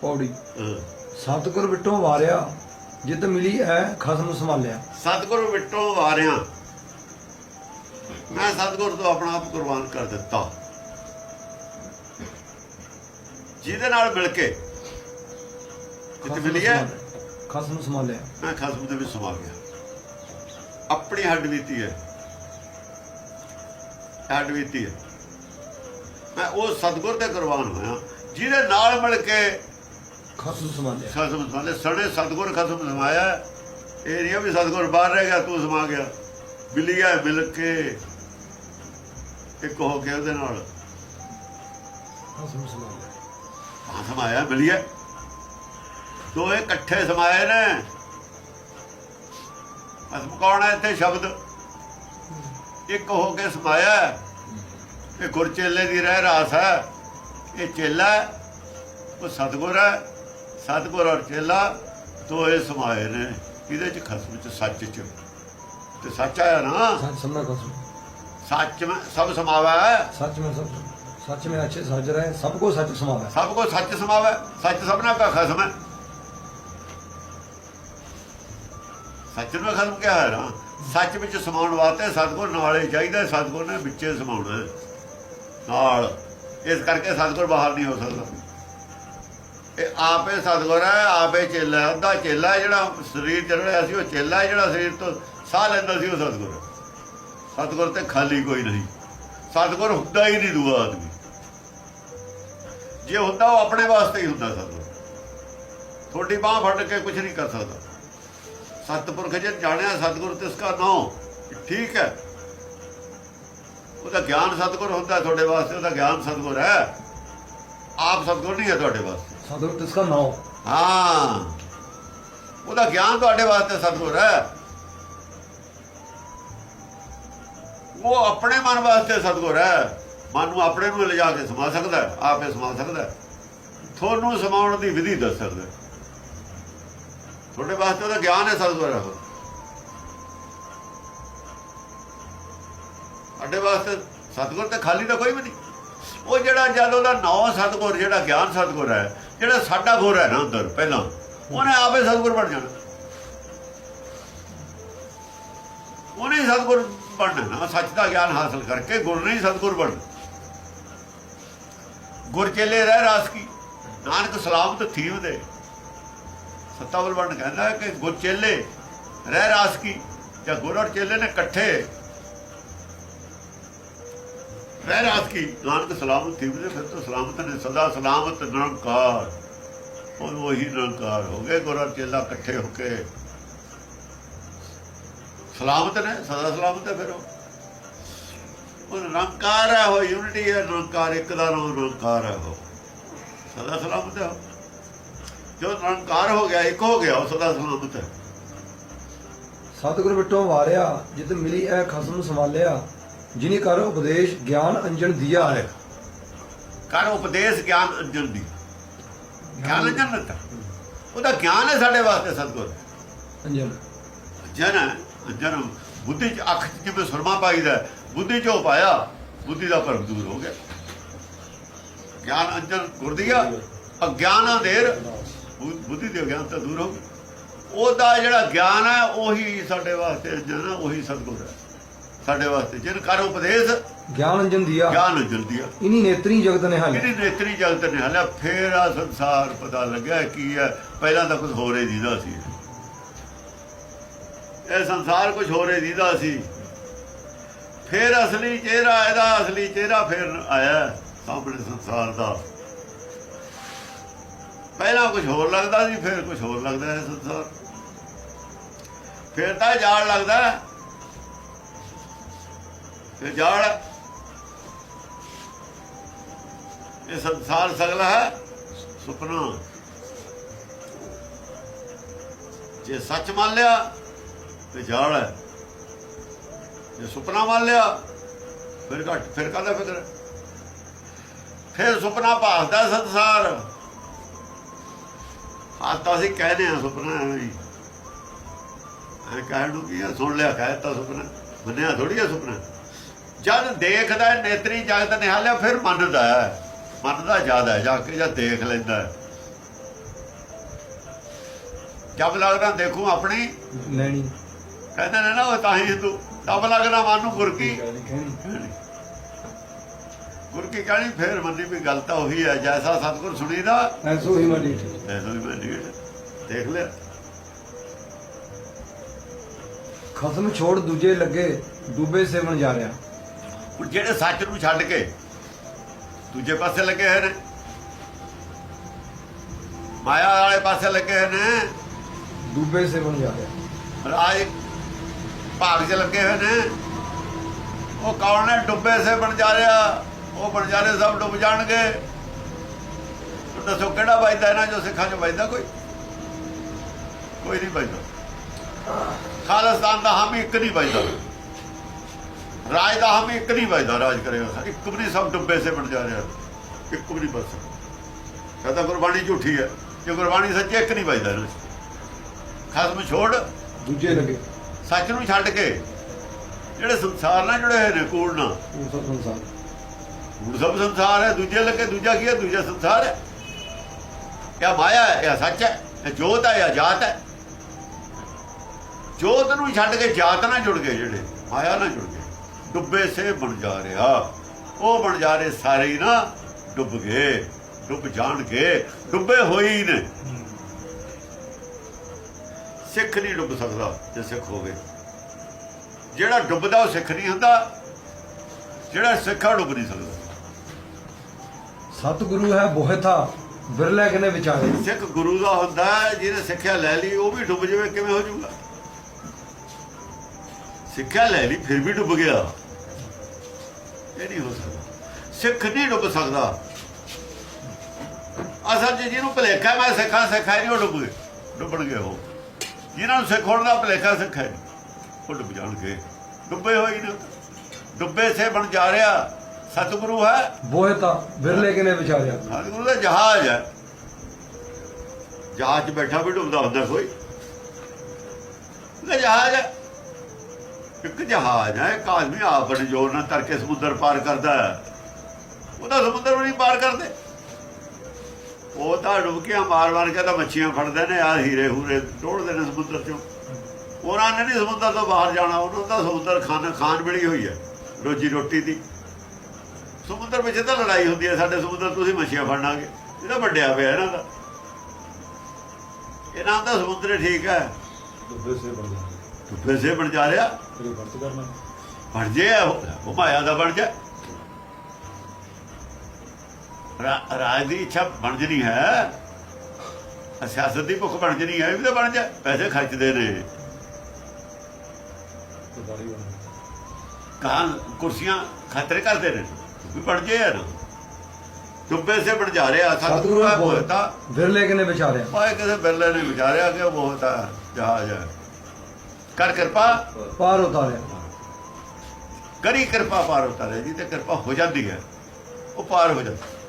ਪੌੜੀ। ਸਤਿਗੁਰ ਵਿਟੋਂ ਵਾਰਿਆ ਜਿੱਦ ਮਿਲੀ ਐ ਖਸਮ ਸੰਭਾਲਿਆ। ਸਤਿਗੁਰੂ ਵਿਟੋਂ ਵਾਰਿਆ। ਮੈਂ ਸਤਿਗੁਰ ਤੋਂ ਆਪਣਾ ਆਪ ਕੁਰਬਾਨ ਕਰ ਦਿੱਤਾ। ਜਿਹਦੇ ਨਾਲ ਮਿਲ ਕੇ ਜਿੱਤ ਖਸਮ ਮਿਲੀ ਸੰਭਾਲਿਆ। ਖਸਮ ਸੰਭਾਲਿਆ। ਮੈਂ ਖਸਮ ਦੇ ਵਿੱਚ ਸਮਾ ਗਿਆ। ਆਪਣੀ ਹੱਡ ਬੀਤੀ ਹੈ ਹੱਡ ਬੀਤੀ ਹੈ ਮੈਂ ਉਹ ਸਤਿਗੁਰ ਤੇ ਕੁਰਬਾਨ ਹੋਇਆ। ਜਿਹਦੇ ਨਾਲ ਮਿਲ ਕੇ ਖਸਮ ਸੰਭਾਲਿਆ ਖਸਮ ਸਮਾਲੇ ਸਣੇ ਸਤਿਗੁਰ ਖਸਮ ਸਮਾਇਆ ਇਹ ਨਹੀਂ ਵੀ ਸਤਿਗੁਰ ਬਾਹਰ ਰਹਿ ਗਿਆ ਤੂੰ ਸਮਾ ਗਿਆ। ਬਿਲੀਆ ਮਿਲ ਕੇ ਇੱਕ ਹੋ ਕੇ ਉਹਦੇ ਨਾਲ। ਖਸਮ ਸਮਾਇਆ ਬਿਲੀਆ ਦੋਏ ਇਕੱਠੇ ਸਮਾਏ ਨੇ। ਅਸਮ ਕੌਣ ਹੈ ਇੱਥੇ ਸ਼ਬਦ? ਇੱਕ ਹੋ ਕੇ ਸਮਾਇਆ। ਇਹ ਗੁਰਚੇਲੇ ਦੀ ਰਹਿ ਰਾਸ ਹੈ। ਇਹ ਚੇਲਾ ਉਹ ਸਤਿਗੁਰ ਹੈ। ਸਤਗੁਰ ਔਰ ਚੇਲਾ ਤੋਏ ਸਮਾਏ ਨੇ। ਇਹਦੇ ਚ ਖਸਮ ਚ ਸੱਚ ਚ। ਤੇ ਸੱਚ ਆਇਆ ਨਾ? ਸੱਚ ਮੈਂ ਸਭ ਸਮਾਵਾ ਸੱਚ ਮੈਂ ਸਭ ਸੱਚ ਮੈਂ ਸਭ ਕੋ ਸੱਚ ਸਮਾਵਾ ਸਭ ਕੋ ਸੱਚ ਸਮਾਵਾ ਸੱਚ ਸਭਨਾ ਦਾ ਖਸਮ ਹੈ। ਸੱਚ ਨੂੰ ਖਸਮ ਕਿਹਾ ਹੈ ਨਾ? ਸੱਚ ਵਿੱਚ ਸਮਾਉਣ ਵਾਸਤੇ ਸਤਗੁਰ ਨਾਲੇ ਚਾਹੀਦਾ ਸਤਗੁਰ ਨੇ ਵਿੱਚੇ ਸਮਾਉਣਾ ਨਾਲ। ਇਸ ਕਰਕੇ ਸਤਗੁਰ ਬਾਹਰ ਨਹੀਂ ਹੋ ਸਕਦਾ। ਇਹ ਆਪੇ ਸਤਿਗੁਰ ਹੈ, ਆਪੇ ਚੇਲਾ ਉਹਦਾ ਚੇਲਾ ਜਿਹੜਾ ਸਰੀਰ ਚ ਰਿਹਾ ਸੀ, ਉਹ ਚੇਲਾ ਜਿਹੜਾ ਸਰੀਰ ਤੋਂ ਸਾਹ ਲੈਂਦਾ ਸੀ, ਉਹ ਸਤਿਗੁਰ ਹੈ। ਸਤਿਗੁਰ ਤੇ ਖਾਲੀ ਕੋਈ ਨਹੀਂ। ਸਤਿਗੁਰ ਹੁੰਦਾ ਹੀ ਨਹੀਂ ਦੂਆ ਆਦਮੀ। ਜੇ ਹੁੰਦਾ ਉਹ ਆਪਣੇ ਵਾਸਤੇ ਹੀ ਹੁੰਦਾ ਸਤਿਗੁਰ। ਤੁਹਾਡੀ ਬਾਹ ਫੜ ਕੇ ਕੁਝ ਨਹੀਂ ਕਰ ਸਕਦਾ। ਸਤਿਪੁਰਖ ਜੇ ਜਾਣਿਆ ਸਤਿਗੁਰ ਤੇ ਇਸਕਾ ਨਾਮ ਠੀਕ ਹੈ। ਉਹਦਾ ਗਿਆਨ ਸਤਿਗੁਰ ਹੁੰਦਾ ਤੁਹਾਡੇ ਵਾਸਤੇ, ਉਹਦਾ ਗਿਆਨ ਸਤਿਗੁਰ ਹੈ। ਆਪ ਸਤਿਗੁਰ ਨਹੀਂ ਹੈ ਤੁਹਾਡੇ ਵਾਸਤੇ। ਸਤਿਗੁਰ ਤਿਸ ਦਾ ਨਾਮ ਹਾਂ। ਉਹਦਾ ਗਿਆਨ ਤੁਹਾਡੇ ਵਾਸਤੇ ਸਤਿਗੁਰ ਹੈ। ਉਹ ਆਪਣੇ ਮਨ ਵਾਸਤੇ ਸਤਿਗੁਰ ਹੈ। ਮਨ ਨੂੰ ਆਪਣੇ ਨੂੰ ਲਿਜਾ ਕੇ ਸਮਾ ਸਕਦਾ ਆਪੇ ਸਮਾ ਸਕਦਾ ਤੁਹਾਨੂੰ ਸਮਾਉਣ ਦੀ ਵਿਧੀ ਦੱਸ ਸਕਦਾ ਤੁਹਾਡੇ ਵਾਸਤੇ ਉਹਦਾ ਗਿਆਨ ਹੈ ਸਤਿਗੁਰ ਹੈ। ਸਾਡੇ ਵਾਸਤੇ ਸਤਿਗੁਰ ਤੇ ਖਾਲੀ ਤਾਂ ਕੋਈ ਵੀ ਨਹੀਂ। ਉਹ ਜਿਹੜਾ ਜਦ ਉਹਦਾ ਨੌ ਸਤਿਗੁਰ, ਜਿਹੜਾ ਗਿਆਨ ਸਤਿਗੁਰ ਹੈ ਜਿਹੜਾ ਸਾਡਾ ਗੁਰ ਹੈ ਨਾ ਅੰਦਰ ਪਹਿਲਾਂ, ਉਹਨੇ ਆਪੇ ਸਤਿਗੁਰ ਬਣ ਜਾਣਾ। ਉਹਨੇ ਹੀ ਸਤਿਗੁਰ ਬਣਨਾ ਨਾ, ਸੱਚ ਦਾ ਗਿਆਨ ਹਾਸਲ ਕਰਕੇ ਗੁਰ ਨਹੀਂ ਸਤਿਗੁਰ ਬਣਨਾ। ਗੁਰ ਚੇਲੇ ਰਹਿ ਰਾਸ ਕੀ? ਨਾਨਕ ਸਲਾਮਤ ਥੀਵ ਦੇ। ਸਤਾਵਲ ਬਣ ਕਹਿੰਦਾ ਕਿ ਗੁਰ ਚੇਲੇ ਰਹਿ ਰਾਸ ਕੀ? ਜਾਂ ਗੁਰ ਔਰ ਚੇਲੇ ਨੇ ਇਕੱਠੇ ਰਹਿ ਰਾਤ ਕੀ? ਨਾਨਕ ਸਲਾਮਤ ਥੀਵ ਫਿਰ ਤਾਂ ਸਲਾਮਤ ਨੇ, ਸਦਾ ਸਲਾਮਤ, ਨਿਰੰਕਾਰ। ਉਹ ਉਹੀ ਨਿਰੰਕਾਰ ਹੋ ਗਏ, ਗੁਰ ਚੇਲਾ ਇਕੱਠੇ ਹੋ ਕੇ। ਸਲਾਮਤ ਨੇ, ਸਦਾ ਸਲਾਮਤ ਹੈ ਫਿਰ ਉਹ। ਨਿਰੰਕਾਰ ਹੈ, ਉਹ ਯੂਨਿਟੀ ਹੈ, ਨਿਰੰਕਾਰ ਇੱਕ ਦਾ ਨਾਮ ਨਿਰੰਕਾਰ ਹੈ ਉਹ। ਸਦਾ ਸਲਾਮਤ ਹੈ ਜੋ ਨਿਰੰਕਾਰ ਹੋ ਗਿਆ, ਇੱਕ ਹੋ ਗਿਆ, ਉਹ ਸਦਾ ਸਲਾਮਤ ਹੈ। ਸਤਿਗੁਰ ਵਿਟੋਂ ਵਾਰਿਆ, ਜਿੱਦ ਮਿਲੀ ਐ ਖਸਮ ਸੰਭਾਲਿਆ ਜਿਨੀ ਕਰ ਉਪਦੇਸ਼ ਗਿਆਨ ਅੰਜਨ ਦਿਆ ਹੈ। ਕਰ ਉਪਦੇਸ਼ ਗਿਆਨ ਅੰਜਨ ਦੀ ਗਿਆਨ ਅੰਜਨ ਦਿੱਤਾ ਉਹਦਾ ਗਿਆਨ ਹੈ ਸਾਡੇ ਵਾਸਤੇ ਸਤਿਗੁਰ। ਅੰਜਨ। ਜਨ ਹੈ, ਜਨ ਬੁੱਧੀ ਚ ਅੱਖ ਜਿਵੇਂ ਸੁਰਮਾ ਪਾਈਦਾ ਬੁੱਧੀ ਚੋਂ ਪਾਇਆ ਬੁੱਧੀ ਦਾ ਭਰਮ ਦੂਰ ਹੋ ਗਿਆ। ਗਿਆਨ ਅੰਜਨ ਗੁਰਦੀਆ ਅਗਿਆਨ ਅੰਧੇਰ ਬੁੱਧੀ ਦੇ ਗਿਆਨ ਤਾਂ ਦੂਰ ਹੋ ਗਿਆ ਉਹਦਾ ਜਿਹੜਾ ਗਿਆਨ ਹੈ ਉਹੀ ਸਾਡੇ ਵਾਸਤੇ ਅੰਜਨ ਹੈ ਉਹੀ ਸਤਿਗੁਰ ਹੈ। ਸਾਡੇ ਵਾਸਤੇ ਜਿਨ ਕਰ ਉਪਦੇਸ਼? ਗਿਆਨ ਅੰਜਨ ਦਿਆ ਗਿਆਨ ਅੰਜਨ ਦੀਆ ਇਨੀ ਨੇਤਰੀ ਜਗਤ ਨਿਹਾਲ ਇਹਦੀ ਨੇਤਰੀ ਜਗਤ ਨੇ ਹਲਿਆ ਫੇਰ ਆ ਸੰਸਾਰ ਪਤਾ ਲੱਗਿਆ ਕੀ ਹੈ ਪਹਿਲਾਂ ਤਾਂ ਕੁਝ ਹੋਰ ਹੀ ਦੀਦਾ ਸੀ। ਇਹ ਸੰਸਾਰ ਕੁਝ ਹੋਰ ਹੀ ਦੀਦਾ ਸੀ। ਫੇਰ ਅਸਲੀ ਚਿਹਰਾ ਇਹਦਾ ਅਸਲੀ ਚਿਹਰਾ ਫੇਰ ਆਇਆ ਸਾਹਮਣੇ ਸੰਸਾਰ ਦਾ। ਪਹਿਲਾਂ ਕੁਝ ਹੋਰ ਲੱਗਦਾ ਸੀ ਫੇਰ ਕੁਝ ਹੋਰ ਲੱਗਦਾ ਹੈ ਸੰਸਾਰ। ਫੇਰ ਤਾਂ ਜਾਲ ਲੱਗਦਾ ਹੈ। ਤੇ ਜਾਲ ਇਹ ਸੰਸਾਰ ਸਗਲਾ ਹੈ, ਸੁਪਨਾ। ਜੇ ਸੱਚ ਮੰਨ ਲਿਆ, ਤੇ ਜਾਲ ਹੈ ਜੇ ਸੁਪਨਾ ਮੰਨ ਲਿਆ, ਫਿਰ ਘੱਟ, ਫਿਰ ਕਾਹਦਾ ਫਿਕਰ? ਫਿਰ ਸੁਪਨਾ ਭਾਸਦਾ ਸੰਸਾਰ। ਹਾਂ ਤਾਂ ਅਸੀਂ ਕਹਿੰਦੇ ਆ ਸੁਪਨਾ ਐਵੇਂ ਹੀ। ਐ ਕਹਿਣ ਨੂੰ ਕੀ ਆ ਸੁਣ ਲਿਆ ਕਹਿਤਾ ਸੁਪਨਾ। ਮੰਨਿਆ ਥੋੜੀ ਆ ਸੁਪਨਾ। ਜਦ ਦੇਖਦਾ ਨੇਤਰੀ ਜਗਤ ਨਿਹਾਲਿਆ ਫਿਰ ਮੰਨਦਾ ਹੈ। ਮੰਨਦਾ ਜ਼ਿਆਦਾ ਹੈ ਜਾ ਕੇ ਜਦ ਦੇਖ ਲੈਂਦਾ ਜਬ ਲੱਗਦਾ ਦੇਖੂ ਆਪਣੀ। ਲੈਣੀ। ਕਹਿੰਦੇ ਨੇ ਉਹ ਤਾਂ ਹੀ ਹਿੰਦੂ ਤਬ ਲੱਗਦਾ ਮਨ ਨੂੰ ਗੁਰ ਕੀ। ਕਹਿਣੀ ਫੇਰ ਮੰਨੀ ਵੀ ਗੱਲ ਤਾਂ ਉਹੀ ਹੈ ਜੈਸਾ ਸਤਿਗੁਰ ਸੁਣੀ ਦਾ ਐਸੋ ਹੀ ਮੰਡੀ ਐਸਾ ਹੀ ਮੰਨੀ ਦੇਖ ਲਿਆ। ਖਸਮ ਛੋੜ ਦੂਜੇ ਲੱਗੇ ਡੂਬੇ ਸੇਵਨ ਜਾ ਰਿਹਾ। ਹੁਣ ਜਿਹੜੇ ਸੱਚ ਨੂੰ ਛੱਡ ਕੇ ਦੂਜੇ ਪਾਸੇ ਲੱਗੇ ਹੋਏ ਨੇ ਮਾਇਆ ਵਾਲੇ ਪਾਸੇ ਲੱਗੇ ਹੋਏ ਨੇ ਡੂਬੇ ਸੇਵਨ ਜਾ ਰਿਹਾ ਰਾਜ ਭਾਗ 'ਚ ਲੱਗੇ ਹੋਏ ਨੇ ਉਹ ਕੌਣ ਨੇ ਡੁੱਬੇ ਸੇ ਬਣ ਜਾ ਰਿਹਾ ਉਹ ਬਣ ਜਾ ਰਹੇ ਸਭ ਡੁੱਬ ਜਾਣਗੇ। ਦੱਸੋ ਕਿਹੜਾ ਵੱਜਦਾ ਇਹਨਾਂ ਜੋ ਸਿੱਖਾਂ 'ਚ ਵੱਜਦਾ ਕੋਈ? ਕੋਈ ਨਹੀਂ ਵੱਜਦਾ। ਖਾਲਸਤਾਨ ਦਾ ਹਾਮੀ ਇੱਕ ਨਹੀਂ ਵੱਜਦਾ। ਰਾਜ ਦਾ ਹਾਮੀ ਇੱਕ ਨਹੀਂ ਵੱਜਦਾ ਰਾਜ ਕਰੇਗਾ ਇੱਕ ਵੀ ਸਭ ਡੁੱਬੇ ਸੇ ਬਣ ਜਾ ਰਿਹਾ। ਇੱਕ ਵੀ ਬਸ। ਕਹਤਾ ਗੁਰਬਾਣੀ ਝੂਠੀ ਹੈ। ਜੇ ਗੁਰਬਾਣੀ ਸੱਚੀ ਇੱਕ ਨਹੀਂ ਵੱਜਦਾ ਇਹਨਾਂ ਖਸਮ ਛੋੜ। ਦੂਜੇ ਲੱਗੇ। ਸੱਚ ਨੂੰ ਛੱਡ ਕੇ ਜਿਹੜੇ ਸੰਸਾਰ ਨਾਲ ਜੁੜੇ ਹੋਏ ਨੇ। ਕੂੜ ਨਾਲ ਸੰਸਾਰ। ਕੂੜ ਸਭ ਸੰਸਾਰ ਹੈ ਦੂਜੇ ਲੱਗੇ ਦੂਜਾ ਕੀ ਹੈ? ਦੂਜਾ ਸੰਸਾਰ ਹੈ। ਇਹ ਮਾਇਆ ਹੈ ਇਹ ਸੱਚ ਹੈ? ਇਹ ਜੋਤ ਹੈ ਇਹ ਜਾਤ ਹੈ? ਜੋਤ ਨੂੰ ਛੱਡ ਕੇ ਜਾਤ ਨਾਲ ਜੁੜ ਗਏ ਜਿਹੜੇ। ਮਾਇਆ ਨਾਲ ਜੁੜ ਗਏ। ਡੁੱਬੇ ਸੇ ਬਣ ਜਾ ਰਿਹਾ। ਉਹ ਬਣ ਜਾ ਰਹੇ ਸਾਰੇ ਹੀ ਨਾ ਡੁੱਬ ਗਏ ਡੁੱਬ ਜਾਣਗੇ ਡੁੱਬੇ ਹੋਏ ਹੀ ਨੇ। ਸਿੱਖ ਨਹੀਂ ਡੁੱਬ ਸਕਦਾ ਜੇ ਸਿੱਖ ਹੋਵੇ। ਜਿਹੜਾ ਡੁੱਬਦਾ ਉਹ ਸਿੱਖ ਨਹੀਂ ਹੁੰਦਾ ਜਿਹੜਾ ਸਿੱਖਾ ਡੁੱਬ ਨਹੀਂ ਸਕਦਾ। ਸਤਿਗੁਰੂ ਹੈ ਬੋਹਿਥਾ ਵਿਰਲੇ ਕਨੇ ਵਿਚਾਰੇ ਸਿੱਖ ਗੁਰੂ ਦਾ ਹੁੰਦਾ ਜਿਹਨੇ ਸਿੱਖਿਆ ਲੈ ਲਈ ਉਹ ਵੀ ਡੁੱਬ ਜਾਵੇ ਕਿਵੇਂ ਹੋ ਜਾਊਗਾ? ਸਿੱਖਿਆ ਲੈ ਲਈ ਫਿਰ ਵੀ ਡੁੱਬ ਗਿਆ। ਇਹ ਨਹੀਂ ਹੋ ਸਕਦਾ। ਸਿੱਖ ਨਹੀਂ ਡੁੱਬ ਸਕਦਾ। ਅਸਲ 'ਚ ਜਿਹਨੂੰ ਭਲੇਖਾ ਮੈਂ ਸਿੱਖਾਂ ਸਿੱਖਾ ਨਹੀਂ ਉਹ ਡੁੱਬ ਗਏ। ਡੁੱਬਣਗੇ ਉਹ। ਜਿਹਨਾਂ ਨੂੰ ਸਿੱਖ ਹੋਣ ਦਾ ਭਲੇਖਾ ਸਿੱਖਾ ਹੈ ਉਹ ਡੁੱਬ ਜਾਣਗੇ। ਡੁੱਬੇ ਹੋਏ ਨੇ। ਡੁੱਬੇ ਸੇ ਬਣ ਜਾ ਰਿਹਾ। ਸਤਿਗੁਰੂ ਹੈ। ਬੋਹਿਥਾ ਵਿਰਲੇ ਕਨੇ ਵਿਚਾਰਿਆ ਸਤਿਗੁਰੂ ਦਾ ਜਹਾਜ਼ ਹੈ। ਜਹਾਜ਼ 'ਚ ਬੈਠਾ ਵੀ ਡੁੱਬਦਾ ਹੁੰਦਾ ਕੋਈ। ਜਹਾਜ਼ ਹੈ। ਇੱਕ ਜਹਾਜ਼ ਹੈ ਇੱਕ ਆਦਮੀ ਆਪਣੇ ਜੋਰ ਨਾਲ ਤਰ ਕੇ ਸਮੁੰਦਰ ਪਾਰ ਕਰਦਾ ਉਹਦਾ ਸਮੁੰਦਰ ਵੀ ਪਾਰ ਕਰਦੇ। ਉਹ ਤਾਂ ਡੁਬਕੀਆਂ ਮਾਰ ਮਾਰ ਕੇ ਤਾਂ ਮੱਛੀਆਂ ਫੜਦੇ ਨੇ ਆ ਹੀਰੇ ਹੂਰੇ ਡੋੜਦੇ ਨੇ ਸਮੁੰਦਰ ਚੋਂ। ਉਹਨਾਂ ਨੇ ਨਹੀਂ ਸਮੁੰਦਰ ਤੋਂ ਬਾਹਰ ਜਾਣਾ ਉਹਨਾਂ ਦਾ ਸਮੁੰਦਰ ਖਾਨ ਖਾਨ ਮਿਲੀ ਹੋਈ ਹੈ ਰੋਜੀ ਰੋਟੀ ਦੀ। ਸਮੁੰਦਰ ਵਿੱਚ ਤਾਂ ਲੜਾਈ ਹੁੰਦੀ ਹੈ ਸਾਡੇ ਸਮੁੰਦਰ ਤੁਸੀਂ ਮੱਛੀਆਂ ਫੜਨਾਗੇ। ਇਹਦਾ ਵੱਡਿਆ ਪਿਆ ਇਹਨਾਂ ਦਾ। ਇਹਨਾਂ ਦਾ ਸਮੁੰਦਰ ਠੀਕ ਹੈ। ਡੂਬੇ ਸੇ ਬਣ ਜਾ ਰਿਹਾ। ਫਿਰ ਵਰਤ ਕਰਨਾ? ਬਣ ਜੇ ਉਹ ਮਾਇਆ ਦਾ ਬਣ ਜਾ। ਰਾਜ ਦੀ ਇੱਛਾ ਬਣ ਜਣੀ ਹੈ ਸਿਆਸਤ ਦੀ ਭੁੱਖ ਬਣ ਜਣੀ ਹੈ ਇਹ ਵੀ ਤਾਂ ਬਣ ਜਾ। ਪੈਸੇ ਖਰਚਦੇ ਨੇ। ਕਾਂ ਕੁਰਸੀਆਂ ਖਤਰੇ ਕਰਦੇ ਨੇ। ਵੀ ਬਣ ਜੇ ਯਾਰ। ਡੁੱਬੇ ਸੇ ਬਣ ਜਾ ਰਿਹਾ ਸਤਿਗੁਰੂ ਬੋਹਿਥਾ ਬੋਲਤਾ ਵਿਰਲੇ ਕਨੇ ਵਿਚਾਰਿਆ? ਪਾਏ ਕਿਸੇ ਬਿਰਲੇ ਨੇ ਵਿਚਾਰਿਆ ਕਿ ਉਹ ਬਹੁਤ ਆ ਜਹਾਜ਼ ਹੈ। ਕਰ ਕਿਰਪਾ? ਪਾਰ ਉਤਾਰਿਆ। ਕਰੀ ਕਿਰਪਾ ਪਾਰ ਉਤਾਰੇ ਜੀ ਤੇ ਕਿਰਪਾ ਹੋ ਜਾਂਦੀ ਹੈ। ਉਹ ਪਾਰ ਹੋ ਜਾਂਦਾ।